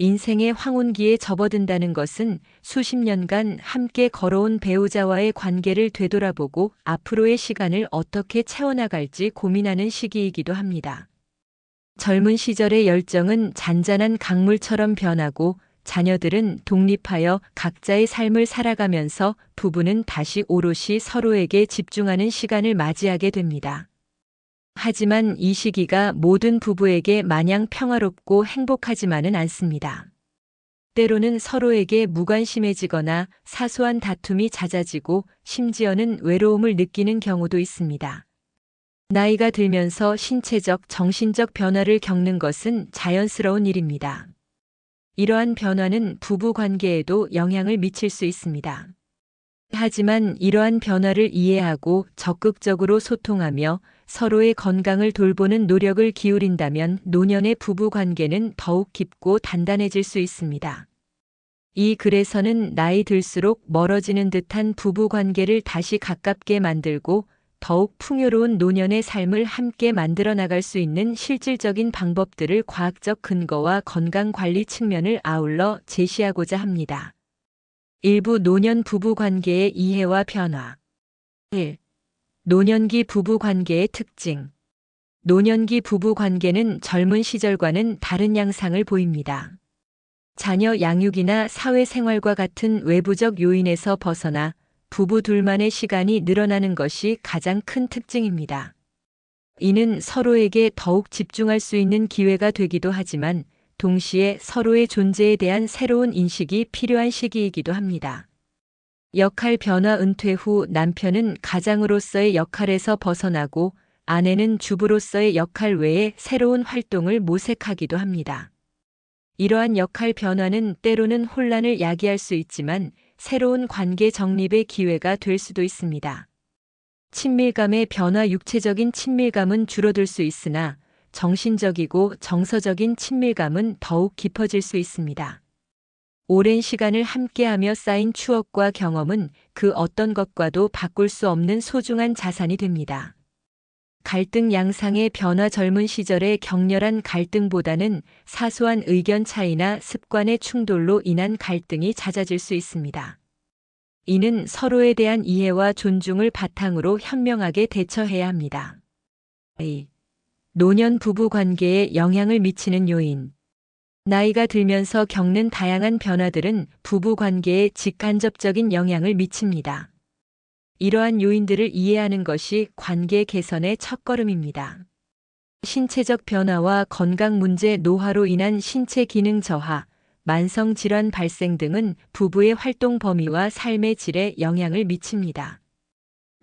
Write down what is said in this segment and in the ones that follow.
인생의 황혼기에 접어든다는 것은 수십 년간 함께 걸어온 배우자와의 관계를 되돌아보고 앞으로의 시간을 어떻게 채워나갈지 고민하는 시기이기도 합니다. 젊은 시절의 열정은 잔잔한 강물처럼 변하고 자녀들은 독립하여 각자의 삶을 살아가면서 부부는 다시 오롯이 서로에게 집중하는 시간을 맞이하게 됩니다. 하지만 이 시기가 모든 부부에게 마냥 평화롭고 행복하지만은 않습니다. 때로는 서로에게 무관심해지거나 사소한 다툼이 잦아지고 심지어는 외로움을 느끼는 경우도 있습니다. 나이가 들면서 신체적, 정신적 변화를 겪는 것은 자연스러운 일입니다. 이러한 변화는 부부 관계에도 영향을 미칠 수 있습니다. 하지만 이러한 변화를 이해하고 적극적으로 소통하며 서로의 건강을 돌보는 노력을 기울인다면 노년의 부부 관계는 더욱 깊고 단단해질 수 있습니다. 이 글에서는 나이 들수록 멀어지는 듯한 부부 관계를 다시 가깝게 만들고 더욱 풍요로운 노년의 삶을 함께 만들어 나갈 수 있는 실질적인 방법들을 과학적 근거와 건강 관리 측면을 아울러 제시하고자 합니다. 일부 노년 부부 관계의 이해와 변화. 1. 노년기 부부 관계의 특징. 노년기 부부 관계는 젊은 시절과는 다른 양상을 보입니다. 자녀 양육이나 사회생활과 같은 외부적 요인에서 벗어나 부부 둘만의 시간이 늘어나는 것이 가장 큰 특징입니다. 이는 서로에게 더욱 집중할 수 있는 기회가 되기도 하지만 동시에 서로의 존재에 대한 새로운 인식이 필요한 시기이기도 합니다. 역할 변화 은퇴 후 남편은 가장으로서의 역할에서 벗어나고 아내는 주부로서의 역할 외에 새로운 활동을 모색하기도 합니다. 이러한 역할 변화는 때로는 혼란을 야기할 수 있지만 새로운 관계 정립의 기회가 될 수도 있습니다. 친밀감의 변화 육체적인 친밀감은 줄어들 수 있으나 정신적이고 정서적인 친밀감은 더욱 깊어질 수 있습니다. 오랜 시간을 함께하며 쌓인 추억과 경험은 그 어떤 것과도 바꿀 수 없는 소중한 자산이 됩니다. 갈등 양상의 변화 젊은 시절의 격렬한 갈등보다는 사소한 의견 차이나 습관의 충돌로 인한 갈등이 잦아질 수 있습니다. 이는 서로에 대한 이해와 존중을 바탕으로 현명하게 대처해야 합니다. 노년 부부 관계에 영향을 미치는 요인. 나이가 들면서 겪는 다양한 변화들은 부부 관계에 직간접적인 영향을 미칩니다. 이러한 요인들을 이해하는 것이 관계 개선의 첫걸음입니다. 신체적 변화와 건강 문제 노화로 인한 신체 기능 저하, 만성 질환 발생 등은 부부의 활동 범위와 삶의 질에 영향을 미칩니다.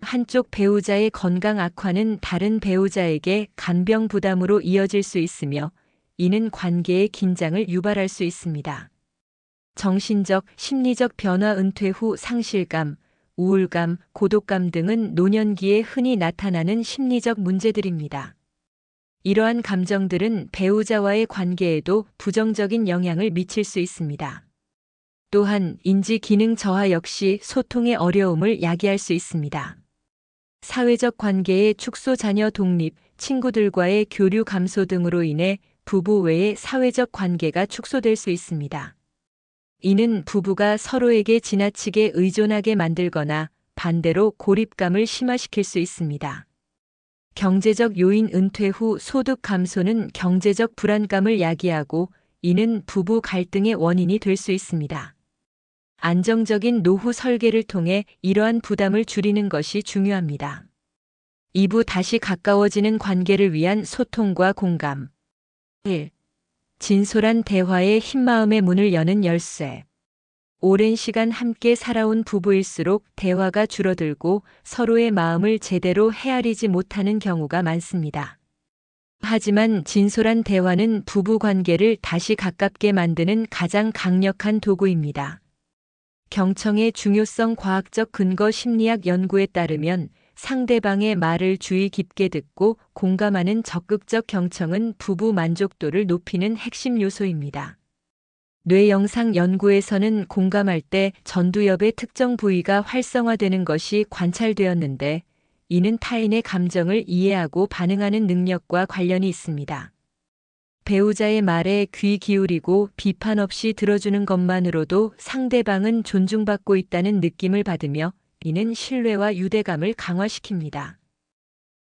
한쪽 배우자의 건강 악화는 다른 배우자에게 간병 부담으로 이어질 수 있으며 이는 관계의 긴장을 유발할 수 있습니다. 정신적, 심리적 변화 은퇴 후 상실감, 우울감, 고독감 등은 노년기에 흔히 나타나는 심리적 문제들입니다. 이러한 감정들은 배우자와의 관계에도 부정적인 영향을 미칠 수 있습니다. 또한 인지 기능 저하 역시 소통의 어려움을 야기할 수 있습니다. 사회적 관계의 축소 자녀 독립, 친구들과의 교류 감소 등으로 인해 부부 외의 사회적 관계가 축소될 수 있습니다. 이는 부부가 서로에게 지나치게 의존하게 만들거나 반대로 고립감을 심화시킬 수 있습니다. 경제적 요인 은퇴 후 소득 감소는 경제적 불안감을 야기하고 이는 부부 갈등의 원인이 될 수 있습니다. 안정적인 노후 설계를 통해 이러한 부담을 줄이는 것이 중요합니다. 2부 다시 가까워지는 관계를 위한 소통과 공감. 1. 진솔한 대화의 흰마음의 문을 여는 열쇠. 오랜 시간 함께 살아온 부부일수록 대화가 줄어들고 서로의 마음을 제대로 헤아리지 못하는 경우가 많습니다. 하지만 진솔한 대화는 부부 관계를 다시 가깝게 만드는 가장 강력한 도구입니다. 경청의 중요성 과학적 근거 심리학 연구에 따르면 상대방의 말을 주의 깊게 듣고 공감하는 적극적 경청은 부부 만족도를 높이는 핵심 요소입니다. 뇌 영상 연구에서는 공감할 때 전두엽의 특정 부위가 활성화되는 것이 관찰되었는데 이는 타인의 감정을 이해하고 반응하는 능력과 관련이 있습니다. 배우자의 말에 귀 기울이고 비판 없이 들어주는 것만으로도 상대방은 존중받고 있다는 느낌을 받으며 이는 신뢰와 유대감을 강화시킵니다.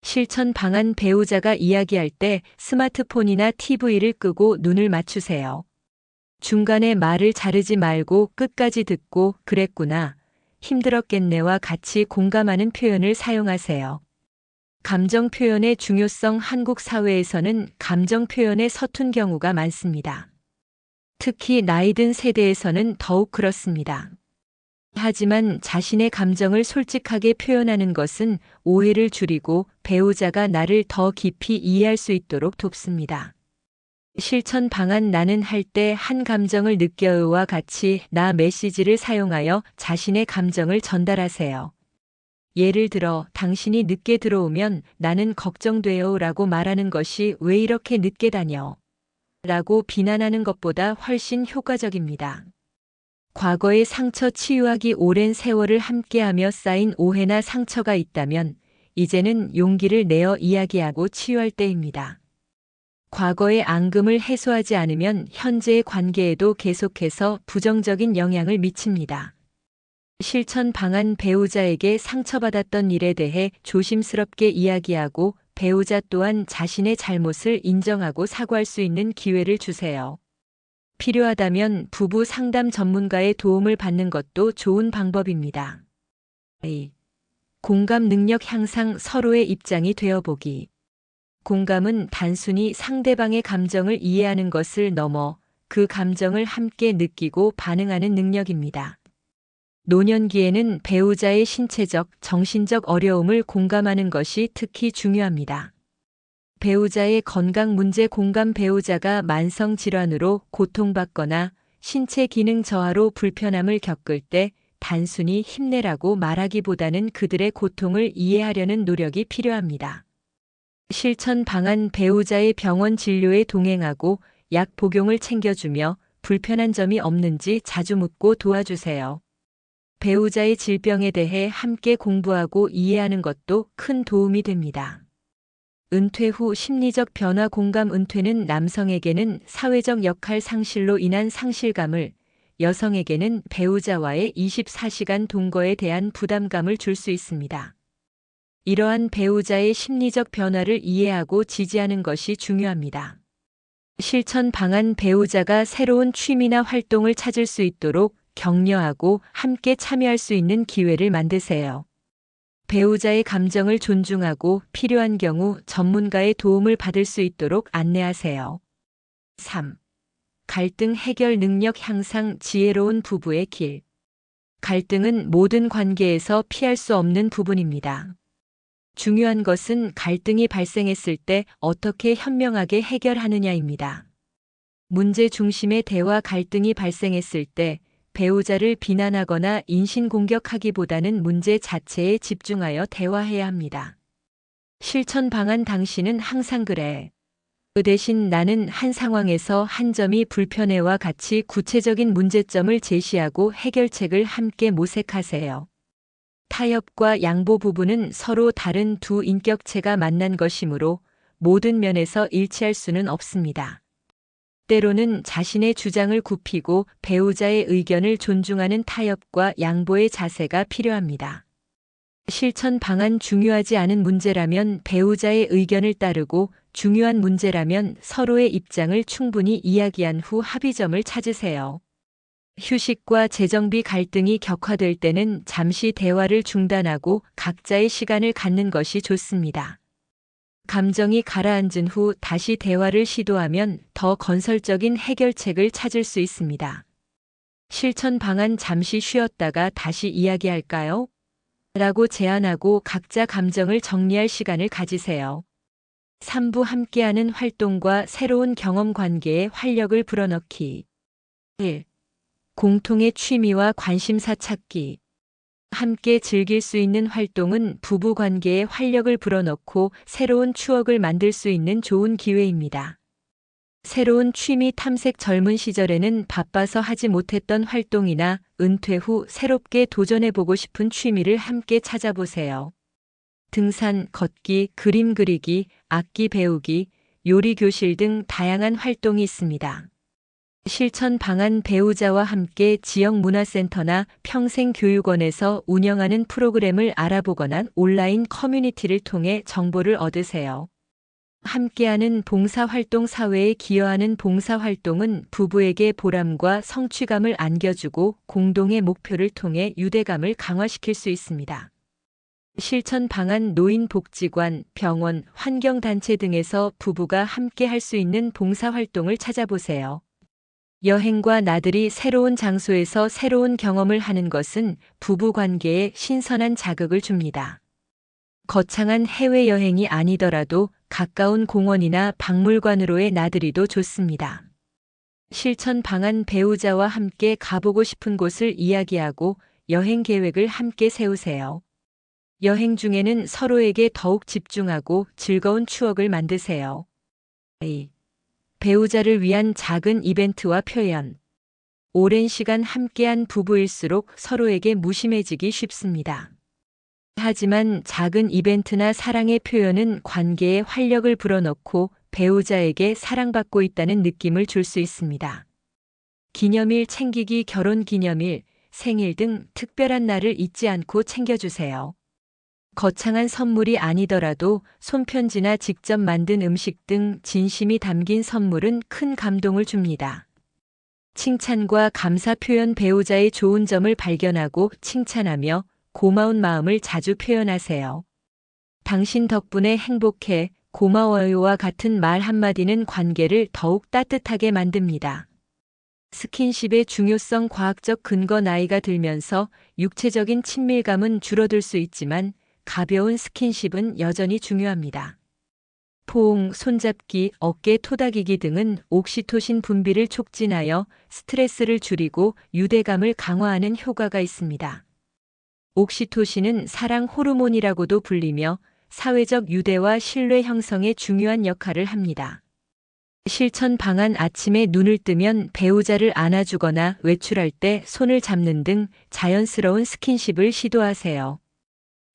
실천 방안 배우자가 이야기할 때 스마트폰이나 TV를 끄고 눈을 맞추세요. 중간에 말을 자르지 말고 끝까지 듣고 그랬구나. 힘들었겠네와 같이 공감하는 표현을 사용하세요. 감정 표현의 중요성 한국 사회에서는 감정 표현에 서툰 경우가 많습니다. 특히 나이 든 세대에서는 더욱 그렇습니다. 하지만 자신의 감정을 솔직하게 표현하는 것은 오해를 줄이고 배우자가 나를 더 깊이 이해할 수 있도록 돕습니다. 실천 방안 나는 할 때 한 감정을 느껴요와 같이 나 메시지를 사용하여 자신의 감정을 전달하세요. 예를 들어 당신이 늦게 들어오면 나는 걱정돼요 라고 말하는 것이 왜 이렇게 늦게 다녀? 라고 비난하는 것보다 훨씬 효과적입니다. 과거의 상처 치유하기 오랜 세월을 함께하며 쌓인 오해나 상처가 있다면 이제는 용기를 내어 이야기하고 치유할 때입니다. 과거의 앙금을 해소하지 않으면 현재의 관계에도 계속해서 부정적인 영향을 미칩니다. 실천 방안 배우자에게 상처받았던 일에 대해 조심스럽게 이야기하고 배우자 또한 자신의 잘못을 인정하고 사과할 수 있는 기회를 주세요. 필요하다면 부부 상담 전문가의 도움을 받는 것도 좋은 방법입니다. A. 공감 능력 향상 서로의 입장이 되어보기. 공감은 단순히 상대방의 감정을 이해하는 것을 넘어 그 감정을 함께 느끼고 반응하는 능력입니다. 노년기에는 배우자의 신체적, 정신적 어려움을 공감하는 것이 특히 중요합니다. 배우자의 건강 문제 공감 배우자가 만성 질환으로 고통받거나 신체 기능 저하로 불편함을 겪을 때 단순히 힘내라고 말하기보다는 그들의 고통을 이해하려는 노력이 필요합니다. 실천 방안 배우자의 병원 진료에 동행하고 약 복용을 챙겨주며 불편한 점이 없는지 자주 묻고 도와주세요. 배우자의 질병에 대해 함께 공부하고 이해하는 것도 큰 도움이 됩니다. 은퇴 후 심리적 변화 공감 은퇴는 남성에게는 사회적 역할 상실로 인한 상실감을, 여성에게는 배우자와의 24시간 동거에 대한 부담감을 줄 수 있습니다. 이러한 배우자의 심리적 변화를 이해하고 지지하는 것이 중요합니다. 실천 방안 배우자가 새로운 취미나 활동을 찾을 수 있도록 격려하고 함께 참여할 수 있는 기회를 만드세요. 배우자의 감정을 존중하고 필요한 경우 전문가의 도움을 받을 수 있도록 안내하세요. 3. 갈등 해결 능력 향상 지혜로운 부부의 길. 갈등은 모든 관계에서 피할 수 없는 부분입니다. 중요한 것은 갈등이 발생했을 때 어떻게 현명하게 해결하느냐입니다. 문제 중심의 대화 갈등이 발생했을 때 배우자를 비난하거나 인신공격하기보다는 문제 자체에 집중하여 대화해야 합니다. 실천 방안 당신은 항상 그래. 그 대신 나는 한 상황에서 한 점이 불편해와 같이 구체적인 문제점을 제시하고 해결책을 함께 모색하세요. 타협과 양보 부분은 서로 다른 두 인격체가 만난 것이므로 모든 면에서 일치할 수는 없습니다. 때로는 자신의 주장을 굽히고 배우자의 의견을 존중하는 타협과 양보의 자세가 필요합니다. 실천 방안 중요하지 않은 문제라면 배우자의 의견을 따르고 중요한 문제라면 서로의 입장을 충분히 이야기한 후 합의점을 찾으세요. 휴식과 재정비 갈등이 격화될 때는 잠시 대화를 중단하고 각자의 시간을 갖는 것이 좋습니다. 감정이 가라앉은 후 다시 대화를 시도하면 더 건설적인 해결책을 찾을 수 있습니다. 실천 방안 잠시 쉬었다가 다시 이야기할까요? 라고 제안하고 각자 감정을 정리할 시간을 가지세요. 3부 함께하는 활동과 새로운 경험 관계에 활력을 불어넣기. 1. 공통의 취미와 관심사 찾기. 함께 즐길 수 있는 활동은 부부 관계에 활력을 불어넣고 새로운 추억을 만들 수 있는 좋은 기회입니다. 새로운 취미 탐색 젊은 시절에는 바빠서 하지 못했던 활동이나 은퇴 후 새롭게 도전해보고 싶은 취미를 함께 찾아보세요. 등산, 걷기, 그림 그리기, 악기 배우기, 요리 교실 등 다양한 활동이 있습니다. 실천 방안 배우자와 함께 지역 문화센터나 평생교육원에서 운영하는 프로그램을 알아보거나 온라인 커뮤니티를 통해 정보를 얻으세요. 함께하는 봉사활동 사회에 기여하는 봉사활동은 부부에게 보람과 성취감을 안겨주고 공동의 목표를 통해 유대감을 강화시킬 수 있습니다. 실천 방안 노인복지관, 병원, 환경단체 등에서 부부가 함께 할 수 있는 봉사활동을 찾아보세요. 여행과 나들이 새로운 장소에서 새로운 경험을 하는 것은 부부 관계에 신선한 자극을 줍니다. 거창한 해외여행이 아니더라도 가까운 공원이나 박물관으로의 나들이도 좋습니다. 실천 방안 배우자와 함께 가보고 싶은 곳을 이야기하고 여행 계획을 함께 세우세요. 여행 중에는 서로에게 더욱 집중하고 즐거운 추억을 만드세요. A. 배우자를 위한 작은 이벤트와 표현. 오랜 시간 함께한 부부일수록 서로에게 무심해지기 쉽습니다. 하지만 작은 이벤트나 사랑의 표현은 관계에 활력을 불어넣고 배우자에게 사랑받고 있다는 느낌을 줄 수 있습니다. 기념일 챙기기 결혼 기념일, 생일 등 특별한 날을 잊지 않고 챙겨주세요. 거창한 선물이 아니더라도 손편지나 직접 만든 음식 등 진심이 담긴 선물은 큰 감동을 줍니다. 칭찬과 감사 표현 배우자의 좋은 점을 발견하고 칭찬하며 고마운 마음을 자주 표현하세요. 당신 덕분에 행복해, 고마워요와 같은 말 한마디는 관계를 더욱 따뜻하게 만듭니다. 스킨십의 중요성 과학적 근거 나이가 들면서 육체적인 친밀감은 줄어들 수 있지만 가벼운 스킨십은 여전히 중요합니다. 포옹, 손잡기, 어깨 토닥이기 등은 옥시토신 분비를 촉진하여 스트레스를 줄이고 유대감을 강화하는 효과가 있습니다. 옥시토신은 사랑 호르몬이라고도 불리며 사회적 유대와 신뢰 형성에 중요한 역할을 합니다. 실천 방안 아침에 눈을 뜨면 배우자를 안아주거나 외출할 때 손을 잡는 등 자연스러운 스킨십을 시도하세요.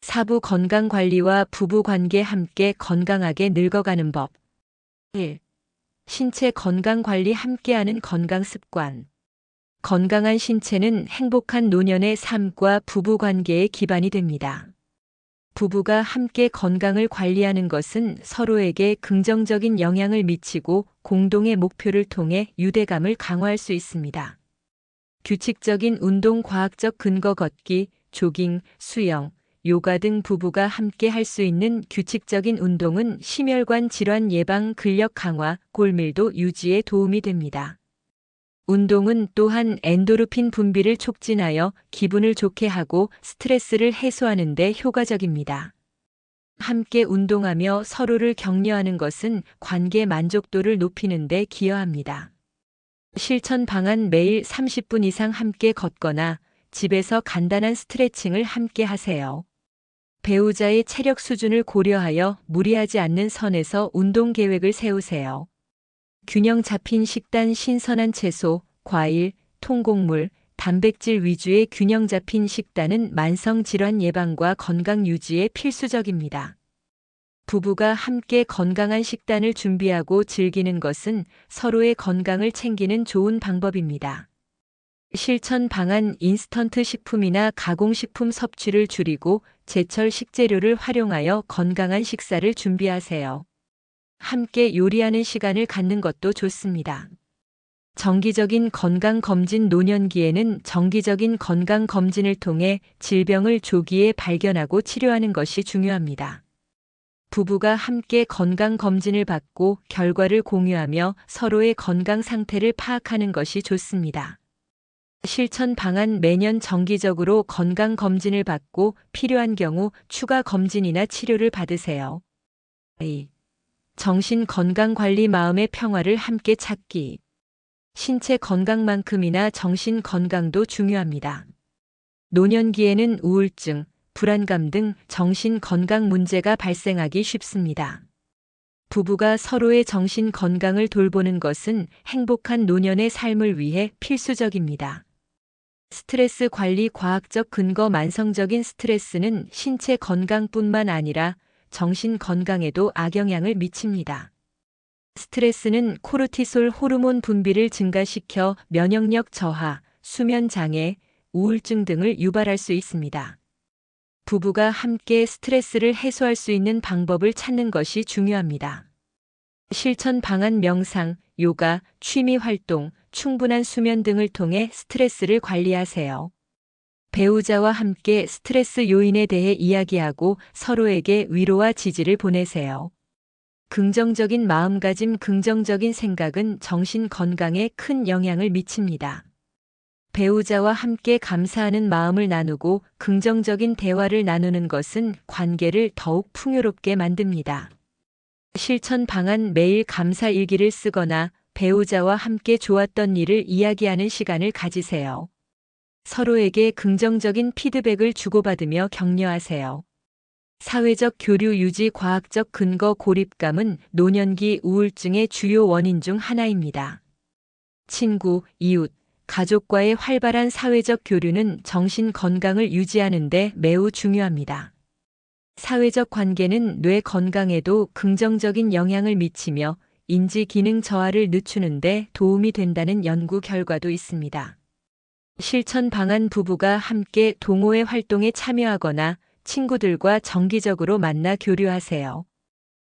사부 건강 관리와 부부 관계 함께 건강하게 늙어가는 법. 1. 신체 건강 관리 함께하는 건강 습관. 건강한 신체는 행복한 노년의 삶과 부부 관계의 기반이 됩니다. 부부가 함께 건강을 관리하는 것은 서로에게 긍정적인 영향을 미치고 공동의 목표를 통해 유대감을 강화할 수 있습니다. 규칙적인 운동 과학적 근거 걷기, 조깅, 수영, 요가 등 부부가 함께 할 수 있는 규칙적인 운동은 심혈관 질환 예방, 근력 강화, 골밀도 유지에 도움이 됩니다. 운동은 또한 엔도르핀 분비를 촉진하여 기분을 좋게 하고 스트레스를 해소하는 데 효과적입니다. 함께 운동하며 서로를 격려하는 것은 관계 만족도를 높이는 데 기여합니다. 실천 방안 매일 30분 이상 함께 걷거나 집에서 간단한 스트레칭을 함께 하세요. 배우자의 체력 수준을 고려하여 무리하지 않는 선에서 운동 계획을 세우세요. 균형 잡힌 식단 신선한 채소, 과일, 통곡물, 단백질 위주의 균형 잡힌 식단은 만성 질환 예방과 건강 유지에 필수적입니다. 부부가 함께 건강한 식단을 준비하고 즐기는 것은 서로의 건강을 챙기는 좋은 방법입니다. 실천 방안 인스턴트 식품이나 가공식품 섭취를 줄이고 제철 식재료를 활용하여 건강한 식사를 준비하세요. 함께 요리하는 시간을 갖는 것도 좋습니다. 정기적인 건강검진 노년기에는 정기적인 건강검진을 통해 질병을 조기에 발견하고 치료하는 것이 중요합니다. 부부가 함께 건강검진을 받고 결과를 공유하며 서로의 건강 상태를 파악하는 것이 좋습니다. 실천 방안 매년 정기적으로 건강 검진을 받고 필요한 경우 추가 검진이나 치료를 받으세요. A. 정신 건강 관리 마음의 평화를 함께 찾기. 신체 건강만큼이나 정신 건강도 중요합니다. 노년기에는 우울증, 불안감 등 정신 건강 문제가 발생하기 쉽습니다. 부부가 서로의 정신 건강을 돌보는 것은 행복한 노년의 삶을 위해 필수적입니다. 스트레스 관리 과학적 근거 만성적인 스트레스는 신체 건강뿐만 아니라 정신 건강에도 악영향을 미칩니다. 스트레스는 코르티솔 호르몬 분비를 증가시켜 면역력 저하, 수면 장애, 우울증 등을 유발할 수 있습니다. 부부가 함께 스트레스를 해소할 수 있는 방법을 찾는 것이 중요합니다. 실천 방안 명상, 요가, 취미 활동, 충분한 수면 등을 통해 스트레스를 관리하세요. 배우자와 함께 스트레스 요인에 대해 이야기하고 서로에게 위로와 지지를 보내세요. 긍정적인 마음가짐, 긍정적인 생각은 정신 건강에 큰 영향을 미칩니다. 배우자와 함께 감사하는 마음을 나누고 긍정적인 대화를 나누는 것은 관계를 더욱 풍요롭게 만듭니다. 실천 방안 매일 감사 일기를 쓰거나 배우자와 함께 좋았던 일을 이야기하는 시간을 가지세요. 서로에게 긍정적인 피드백을 주고받으며 격려하세요. 사회적 교류 유지 과학적 근거 고립감은 노년기 우울증의 주요 원인 중 하나입니다. 친구, 이웃, 가족과의 활발한 사회적 교류는 정신 건강을 유지하는 데 매우 중요합니다. 사회적 관계는 뇌 건강에도 긍정적인 영향을 미치며 인지 기능 저하를 늦추는데 도움이 된다는 연구 결과도 있습니다. 실천 방안 부부가 함께 동호회 활동에 참여하거나 친구들과 정기적으로 만나 교류하세요.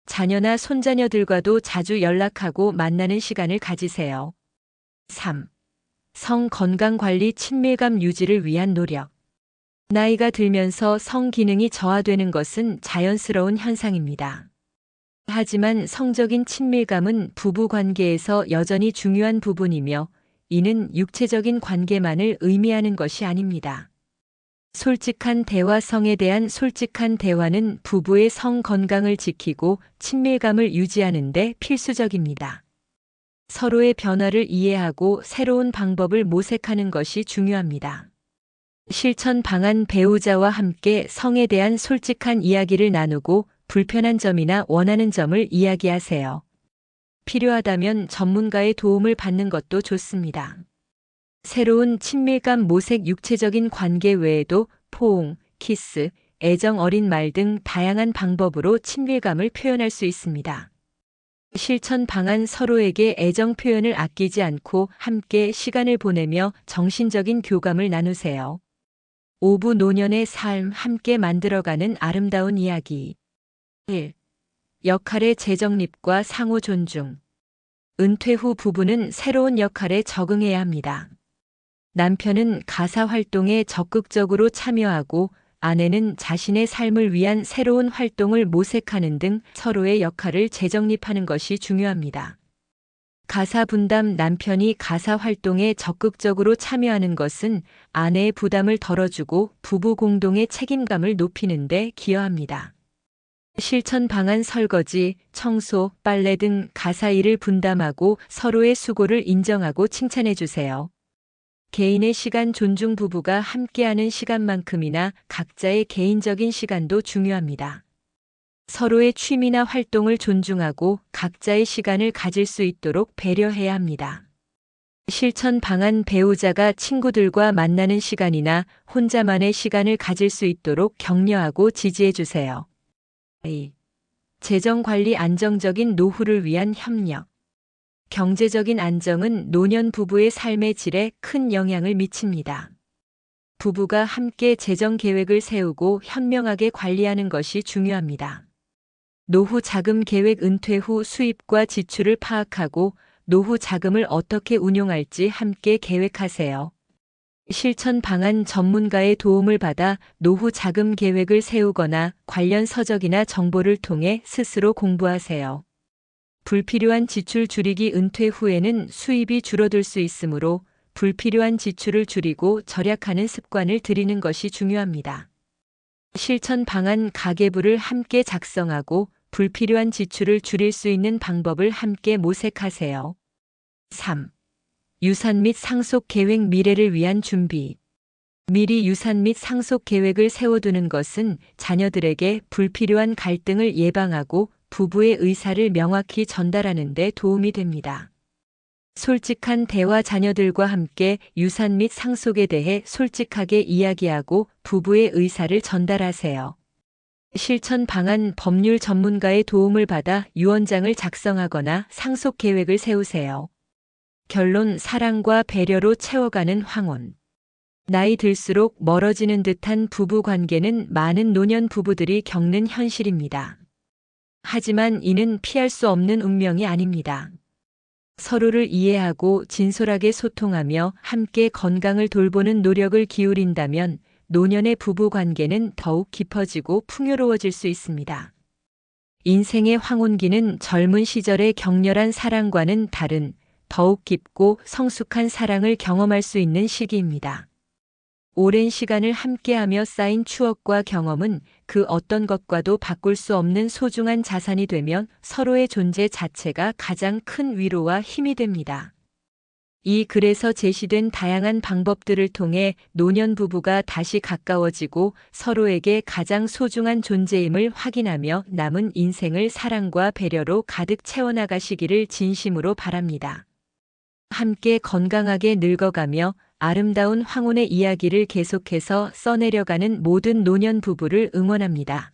자녀나 손자녀들과도 자주 연락하고 만나는 시간을 가지세요. 3. 성 건강 관리 친밀감 유지를 위한 노력. 나이가 들면서 성 기능이 저하되는 것은 자연스러운 현상입니다. 하지만 성적인 친밀감은 부부 관계에서 여전히 중요한 부분이며 이는 육체적인 관계만을 의미하는 것이 아닙니다. 솔직한 대화성에 대한 솔직한 대화는 부부의 성 건강을 지키고 친밀감을 유지하는 데 필수적입니다. 서로의 변화를 이해하고 새로운 방법을 모색하는 것이 중요합니다. 실천 방안 배우자와 함께 성에 대한 솔직한 이야기를 나누고 불편한 점이나 원하는 점을 이야기하세요. 필요하다면 전문가의 도움을 받는 것도 좋습니다. 새로운 친밀감 모색 육체적인 관계 외에도 포옹, 키스, 애정 어린 말 등 다양한 방법으로 친밀감을 표현할 수 있습니다. 실천 방안 서로에게 애정 표현을 아끼지 않고 함께 시간을 보내며 정신적인 교감을 나누세요. 오부 노년의 삶 함께 만들어가는 아름다운 이야기. 1. 역할의 재정립과 상호 존중. 은퇴 후 부부는 새로운 역할에 적응해야 합니다. 남편은 가사 활동에 적극적으로 참여하고 아내는 자신의 삶을 위한 새로운 활동을 모색하는 등 서로의 역할을 재정립하는 것이 중요합니다. 가사 분담 남편이 가사 활동에 적극적으로 참여하는 것은 아내의 부담을 덜어주고 부부 공동의 책임감을 높이는 데 기여합니다. 실천 방안 설거지, 청소, 빨래 등 가사 일을 분담하고 서로의 수고를 인정하고 칭찬해 주세요. 개인의 시간 존중 부부가 함께하는 시간만큼이나 각자의 개인적인 시간도 중요합니다. 서로의 취미나 활동을 존중하고 각자의 시간을 가질 수 있도록 배려해야 합니다. 실천 방안 배우자가 친구들과 만나는 시간이나 혼자만의 시간을 가질 수 있도록 격려하고 지지해 주세요. A. 재정 관리 안정적인 노후를 위한 협력. 경제적인 안정은 노년 부부의 삶의 질에 큰 영향을 미칩니다. 부부가 함께 재정 계획을 세우고 현명하게 관리하는 것이 중요합니다. 노후 자금 계획 은퇴 후 수입과 지출을 파악하고 노후 자금을 어떻게 운용할지 함께 계획하세요. 실천 방안 전문가의 도움을 받아 노후 자금 계획을 세우거나 관련 서적이나 정보를 통해 스스로 공부하세요. 불필요한 지출 줄이기 은퇴 후에는 수입이 줄어들 수 있으므로 불필요한 지출을 줄이고 절약하는 습관을 들이는 것이 중요합니다. 실천 방안 가계부를 함께 작성하고 불필요한 지출을 줄일 수 있는 방법을 함께 모색하세요. 3. 유산 및 상속 계획 미래를 위한 준비. 미리 유산 및 상속 계획을 세워두는 것은 자녀들에게 불필요한 갈등을 예방하고 부부의 의사를 명확히 전달하는 데 도움이 됩니다. 솔직한 대화 자녀들과 함께 유산 및 상속에 대해 솔직하게 이야기하고 부부의 의사를 전달하세요. 실천 방안 법률 전문가의 도움을 받아 유언장을 작성하거나 상속 계획을 세우세요. 결론 사랑과 배려로 채워가는 황혼. 나이 들수록 멀어지는 듯한 부부 관계는 많은 노년 부부들이 겪는 현실입니다. 하지만 이는 피할 수 없는 운명이 아닙니다. 서로를 이해하고 진솔하게 소통하며 함께 건강을 돌보는 노력을 기울인다면 노년의 부부 관계는 더욱 깊어지고 풍요로워질 수 있습니다. 인생의 황혼기는 젊은 시절의 격렬한 사랑과는 다른 더욱 깊고 성숙한 사랑을 경험할 수 있는 시기입니다. 오랜 시간을 함께하며 쌓인 추억과 경험은 그 어떤 것과도 바꿀 수 없는 소중한 자산이 되면 서로의 존재 자체가 가장 큰 위로와 힘이 됩니다. 이 글에서 제시된 다양한 방법들을 통해 노년 부부가 다시 가까워지고 서로에게 가장 소중한 존재임을 확인하며 남은 인생을 사랑과 배려로 가득 채워나가시기를 진심으로 바랍니다. 함께 건강하게 늙어가며 아름다운 황혼의 이야기를 계속해서 써내려가는 모든 노년 부부를 응원합니다.